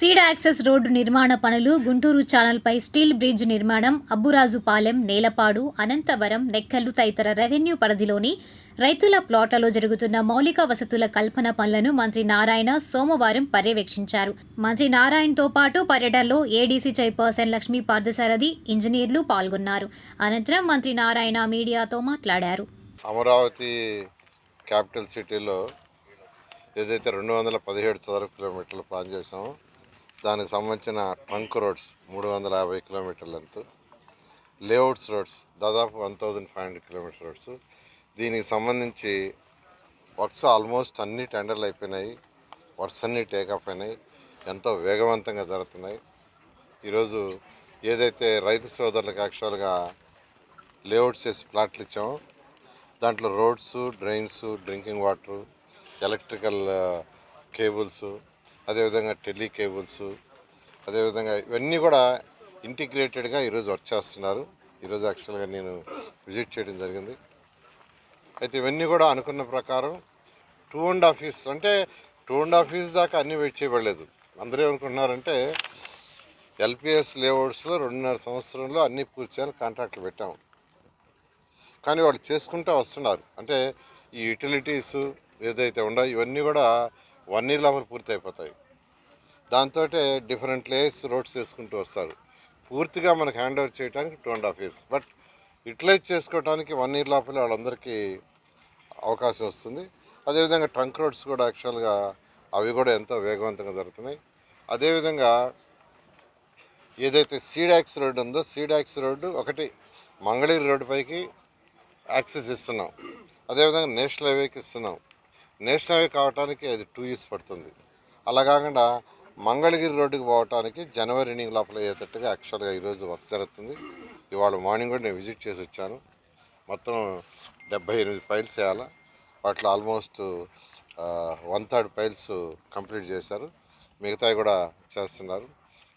Seed access road నిర్మాణ పనులు Guntur ఛానల్పై steel bridge నిర్మాణం అబ్బురాజుపాలెం నేలపాడు అనంతవరం నెక్కల్లు తదితర రెవెన్యూ పరిధిలోని రైతుల ప్లాట్లలో జరుగుతున్న మౌలిక వసతుల కల్పన పనులను మంత్రి నారాయణ సోమవారం పర్యవేక్షించారు. మంత్రి నారాయణతో పాటు పర్యటనలో ఏడీసీ చైర్పర్సన్ లక్ష్మీ పార్థసారథి ఇంజనీర్లు పాల్గొన్నారు. అనంతరం మంత్రి నారాయణ మీడియాతో మాట్లాడారు. అమరావతి క్యాపిటల్ సిటీలో ఏదైతే రెండు వందల పదిహేడు చదరపు కిలోమీటర్లు ప్లాన్ చేసామో దానికి సంబంధించిన ట్రంక్ రోడ్స్ మూడు వందల యాభై కిలోమీటర్ల లెంత్. లేఅవుట్స్ రోడ్స్ దాదాపు one thousand five hundred kilometre roads. దీనికి సంబంధించి వర్క్స్ ఆల్మోస్ట్ అన్ని టెండర్లు అయిపోయినాయి. వర్క్స్ అన్ని టేకప్ అయినాయి. ఎంతో వేగవంతంగా జరుగుతున్నాయి. ఈరోజు ఏదైతే రైతు సోదరులకు యాక్చువల్గా లేఅవుట్స్ చేసి ప్లాట్లు ఇచ్చామో దాంట్లో roads drains drinking water electrical cables అదేవిధంగా టెలికేబుల్స్ అదేవిధంగా ఇవన్నీ కూడా ఇంటిగ్రేటెడ్గా ఈరోజు వర్క్ చేస్తున్నారు. ఈరోజు యాక్చువల్గా నేను విజిట్ చేయడం జరిగింది. అయితే ఇవన్నీ కూడా అనుకున్న ప్రకారం టూ అండ్ హాఫ్ ఇయర్స్ అంటే టూ అండ్ హాఫ్ ఇయర్స్ దాకా అన్నీ వెయిట్ చేయబడలేదు. అందరూ ఏమనుకుంటున్నారంటే ఎల్పిఎస్ లేఅవుట్స్లో రెండున్నర సంవత్సరంలో అన్నీ పూర్తి చేయాలి కాంట్రాక్ట్లు పెట్టాము. కానీ వాళ్ళు చేసుకుంటూ వస్తున్నారు. అంటే ఈ యూటిలిటీస్ ఏదైతే ఉండో ఇవన్నీ కూడా వన్ ఇయర్ లోపల పూర్తి అయిపోతాయి దాంతో డిఫరెంట్ లేయర్స్ రోడ్స్ వేసుకుంటూ వస్తారు. పూర్తిగా మనకు హ్యాండ్ ఓవర్ చేయడానికి two and half years. But utilize చేసుకోవడానికి వన్ ఇయర్ లోపల వాళ్ళందరికీ అవకాశం వస్తుంది. అదేవిధంగా ట్రంక్ రోడ్స్ కూడా యాక్చువల్గా అవి కూడా ఎంతో వేగవంతంగా జరుగుతున్నాయి. అదేవిధంగా ఏదైతే సీడాక్స్ రోడ్డు ఉందో సీడాక్స్ రోడ్డు ఒకటి మంగళగిరి రోడ్డు పైకి యాక్సెస్ ఇస్తున్నాం. అదేవిధంగా నేషనల్ హైవేకి ఇస్తున్నాం. నేషనల్ హైవే కావడానికి అది టూ ఇయర్స్ పడుతుంది. అలా కాకుండా మంగళగిరి రోడ్డుకి పోవటానికి జనవరి ఎన్నింగ్ లోపల అయ్యేటట్టుగా యాక్చువల్గా ఈరోజు వర్క్ జరుగుతుంది. ఇవాళ మార్నింగ్ కూడా నేను విజిట్ చేసి వచ్చాను. మొత్తం డెబ్బై ఎనిమిది ఫైల్స్ వేయాలి? వాటిలో almost one third files complete చేశారు. మిగతావి కూడా చేస్తున్నారు.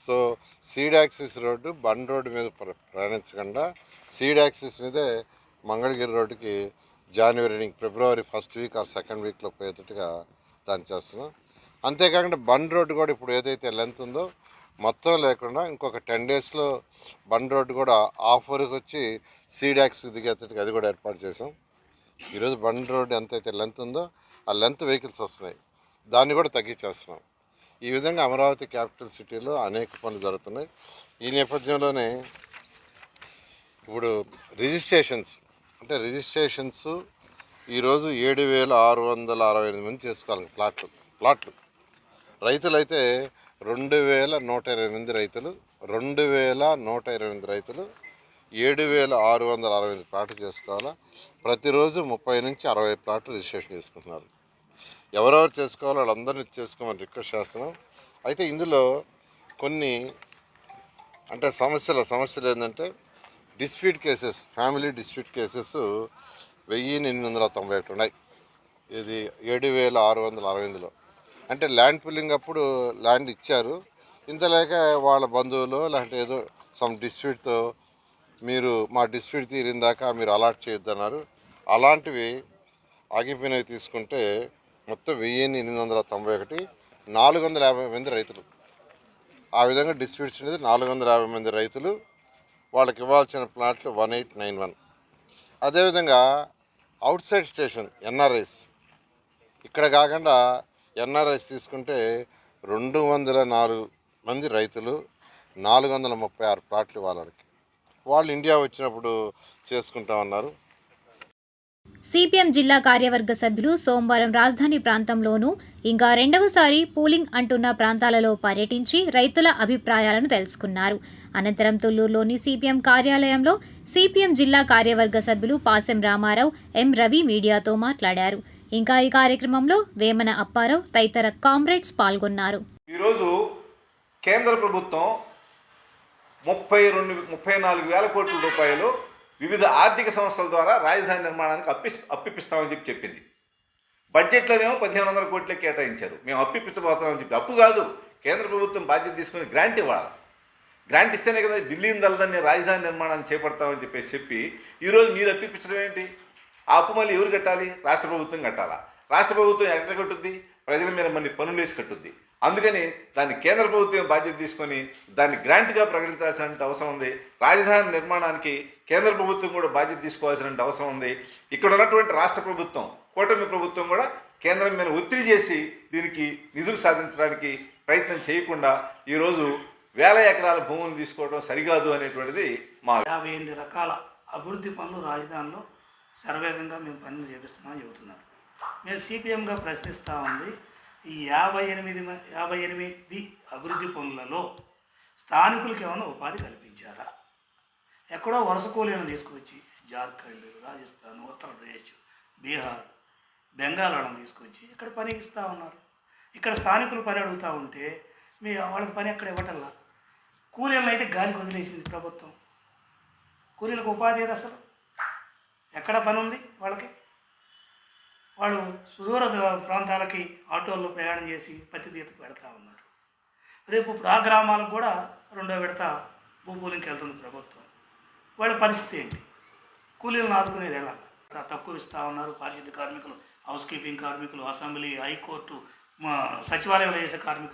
So seed access road bund road మీద ప్ర- ప్రయాణించకుండా సీడ్ యాక్సిస్ మీదే మంగళగిరి రోడ్డుకి జనవరి ఫిబ్రవరి ఫస్ట్ వీక్ ఆర్ సెకండ్ వీక్లో పోయేటట్టుగా దాన్ని చేస్తున్నాం. అంతేకాకుండా బండ్ రోడ్డు కూడా ఇప్పుడు ఏదైతే లెంత్ ఉందో మొత్తం లేకుండా ఇంకొక టెన్ డేస్లో బండ్ రోడ్డు కూడా ఆఫర్కి వచ్చి సీడాక్స్ దిగేటట్టుగా అది కూడా ఏర్పాటు చేసాం ఈరోజు బండ్ రోడ్డు ఎంతైతే లెంత్ ఉందో ఆ లెంత్ వెహికల్స్ వస్తున్నాయి. దాన్ని కూడా తగ్గించేస్తున్నాం. ఈ విధంగా అమరావతి క్యాపిటల్ సిటీలో అనేక పనులు జరుగుతున్నాయి. ఈ నేపథ్యంలోనే ఇప్పుడు రిజిస్ట్రేషన్స్ అంటే రిజిస్ట్రేషన్స్ ఈరోజు ఏడు వేల ఆరు వందల అరవై ఎనిమిది మంది చేసుకోవాలి ప్లాట్లు ప్లాట్లు. రైతులైతే రెండు వేల నూట ఇరవై ఎనిమిది రైతులు రెండు వేల నూట ఇరవై ఎనిమిది రైతులు ఏడు వేల ఆరు వందల అరవై ఎనిమిది ప్లాట్లు చేసుకోవాలా? ప్రతిరోజు ముప్పై నుంచి అరవై ప్లాట్లు రిజిస్ట్రేషన్ చేసుకుంటున్నారు. ఎవరెవరు చేసుకోవాలో వాళ్ళందరినీ చేసుకోమని రిక్వెస్ట్ చేస్తున్నాం. అయితే ఇందులో కొన్ని అంటే సమస్యల సమస్యలు ఏంటంటే dispute cases family dispute cases వెయ్యి ఎనిమిది వందల తొంభై ఒకటి ఉన్నాయి. ఇది ఏడు వేల ఆరు వందల అరవై ఎనిమిదిలో. అంటే ల్యాండ్ పుల్లింగ్ అప్పుడు ల్యాండ్ ఇచ్చారు. ఇంత లేక వాళ్ళ బంధువులు లేదంటే ఏదో సమ్ డిస్ప్యూట్తో మీరు మా డిస్ప్యూట్ తీరిందాక మీరు అలాట్ చేయొద్దన్నారు. అలాంటివి ఆగిపోయినవి తీసుకుంటే మొత్తం వెయ్యి ఎనిమిది వందల తొంభై ఒకటి నాలుగు వందల యాభై మంది రైతులు. ఆ విధంగా డిస్ప్యూట్స్ అనేది నాలుగు వందల యాభై మంది రైతులు వాళ్ళకి ఇవ్వాల్సిన ప్లాట్లు వన్ ఎయిట్ నైన్ వన్. అదేవిధంగా అవుట్ సైడ్ స్టేషన్ ఎన్ఆర్ఐస్. ఇక్కడ కాకుండా ఎన్ఆర్ఐస్ తీసుకుంటే రెండు వందల నాలుగు మంది రైతులు నాలుగు వందల ముప్పై ఆరు ప్లాట్లు వాళ్ళకి. వాళ్ళు ఇండియా వచ్చినప్పుడు చేసుకుంటామన్నారు సిపిఎం జిల్లా కార్యవర్గ సభ్యులు సోమవారం రాజధాని ప్రాంతంలోనూ ఇంకా రెండవసారి పూలింగ్ అంటున్న ప్రాంతాలలో పర్యటించి రైతుల అభిప్రాయాలను తెలుసుకున్నారు. అనంతరం తుళ్ళూరులోని సిపిఎం కార్యాలయంలో సిపిఎం జిల్లా కార్యవర్గ సభ్యులు పాసెం రామారావు ఎం రవి మీడియాతో మాట్లాడారు. ఇంకా ఈ కార్యక్రమంలో వేమన అప్పారావు తదితర కామ్రేడ్స్ పాల్గొన్నారు. ఈరోజు కేంద్ర ప్రభుత్వం ముప్పై రెండు ముప్పై నాలుగు వేల కోట్ల రూపాయలు వివిధ ఆర్థిక సంస్థల ద్వారా రాజధాని నిర్మాణానికి అప్పి అప్పిస్తామని చెప్పి చెప్పింది. బడ్జెట్లోనేమో పదిహేను వందల కోట్లే కేటాయించారు. మేము అప్పిపించబోతున్నామని చెప్పి. అప్పు కాదు. కేంద్ర ప్రభుత్వం బాధ్యత తీసుకుని గ్రాంట్ ఇవ్వాలి. గ్రాంట్ ఇస్తేనే కదా ఢిల్లీని దళదని రాజధాని నిర్మాణాన్ని చేపడతామని చెప్పేసి చెప్పి ఈరోజు మీరు అప్పిపించడం ఏంటి? ఆ అప్పు మళ్ళీ ఎవరు కట్టాలి? రాష్ట్ర ప్రభుత్వం కట్టాలా? రాష్ట్ర ప్రభుత్వం ఎక్కడ కట్టుద్ది? ప్రజల మీద మళ్ళీ పనులు వేసి కట్టుద్ది. అందుకని దాన్ని కేంద్ర ప్రభుత్వం బాధ్యత తీసుకొని దాన్ని గ్రాంట్గా ప్రకటించాల్సిన అవసరం ఉంది. రాజధాని నిర్మాణానికి కేంద్ర ప్రభుత్వం కూడా బాధ్యత తీసుకోవాల్సిన అవసరం ఉంది. ఇక్కడ ఉన్నటువంటి రాష్ట్ర ప్రభుత్వం కూటమి ప్రభుత్వం కూడా కేంద్రం మీద ఒత్తిడి చేసి దీనికి నిధులు సాధించడానికి ప్రయత్నం చేయకుండా ఈరోజు వేల ఎకరాల భూములు తీసుకోవడం సరికాదు అనేటువంటిది మా యాభై ఎనిమిది రకాల అభివృద్ధి పనులు రాజధానిలో శరవేగంగా మేము పనులు చేపిస్తున్నామని చెబుతున్నారు. మేము సిపిఎంగా ప్రశ్నిస్తూ ఉంది. ఈ యాభై ఎనిమిది మ- యాభై ఎనిమిది అభివృద్ధి పనులలో స్థానికులకు ఏమైనా ఉపాధి కల్పించారా? ఎక్కడో వరుస కూలీలను తీసుకొచ్చి జార్ఖండ్ రాజస్థాన్ ఉత్తరప్రదేశ్ బీహార్ బెంగాల్ వాళ్ళని తీసుకొచ్చి ఇక్కడ పని ఇస్తూ ఉన్నారు. ఇక్కడ స్థానికులు పని అడుగుతూ ఉంటే మీ వాళ్ళకి పని ఎక్కడ ఇవ్వటల్లా కూలీలను అయితే గాలికి వదిలేసింది ప్రభుత్వం. కూలీలకు ఉపాధి ఏది అసలు? ఎక్కడ పని ఉంది వాళ్ళకి? వాళ్ళు సుదూర ప్రాంతాలకి ఆటోల్లో ప్రయాణం చేసి పత్తి తీతకు పెడతా ఉన్నారు. రేపు ఇప్పుడు ఆ గ్రామాలకు కూడా రెండో విడత భూపూలింకి వెళ్తుంది ప్రభుత్వం. వాళ్ళ పరిస్థితి ఏంటి? కూలీలను ఆదుకునేది ఎలా? త- తక్కువ ఇస్తూ ఉన్నారు పారిశుద్ధ కార్మికులు హౌస్ కీపింగ్ కార్మికులు అసెంబ్లీ హైకోర్టు మా సచివాలయంలో చేసే కార్మికులు.